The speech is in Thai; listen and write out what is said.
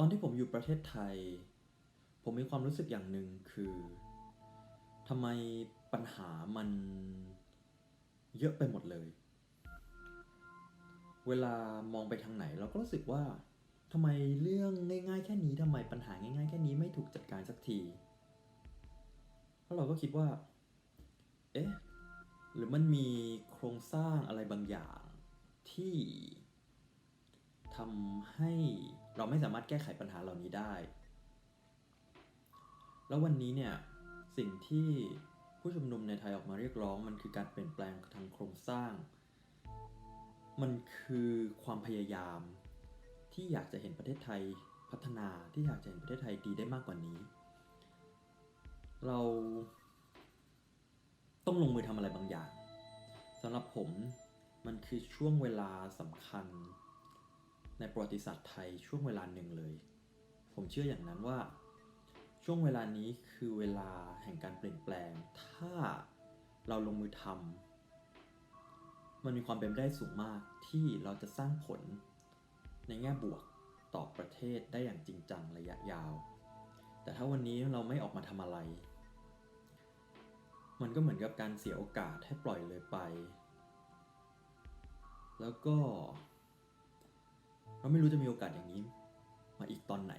ตอนที่ผมอยู่ประเทศไทย ผมมีความรู้สึกอย่างหนึ่งคือทำไมปัญหามันเยอะไปหมดเลย เวลามองไปทางไหนเราก็รู้สึกว่าทำไมเรื่องง่ายๆ แค่นี้ทำไมปัญหาง่าย ๆ แค่นี้ไม่ถูกจัดการสักทีแล้วเราก็คิดว่า เอ๊ะ หรือมันมีโครงสร้างอะไรบางอย่างที่ทำให้ เราไม่สามารถแก้ไขปัญหาเหล่านี้ได้ แล้ววันนี้เนี่ยสิ่งที่ผู้ชุมนุมในไทยออกมาเรียกร้อง มันคือการเปลี่ยนแปลงทางโครงสร้าง มันคือความพยายามที่อยากจะเห็นประเทศไทยพัฒนาที่อยากจะเห็นประเทศไทยดีได้มากกว่านี้ เราต้องลงมือทำอะไรบางอย่างสำหรับผมมันคือช่วงเวลาสำคัญ ในประวัติศาสตร์ไทยช่วงเวลาหนึ่งเลย ผมเชื่ออย่างนั้นว่า ช่วงเวลานี้คือเวลาแห่งการเปลี่ยนแปลง ถ้าเราลงมือทำมันมีความเป็นไปได้สูงมากที่เราจะสร้างผลในแง่บวกต่อประเทศได้อย่างจริงจังระยะยาว แต่ถ้าวันนี้เราไม่ออกมาทำอะไร มันก็เหมือนกับการเสียโอกาสให้ปล่อยเลยไป แล้วก็ เราไม่รู้จะมีโอกาสอย่างนี้ มาอีกตอนไหน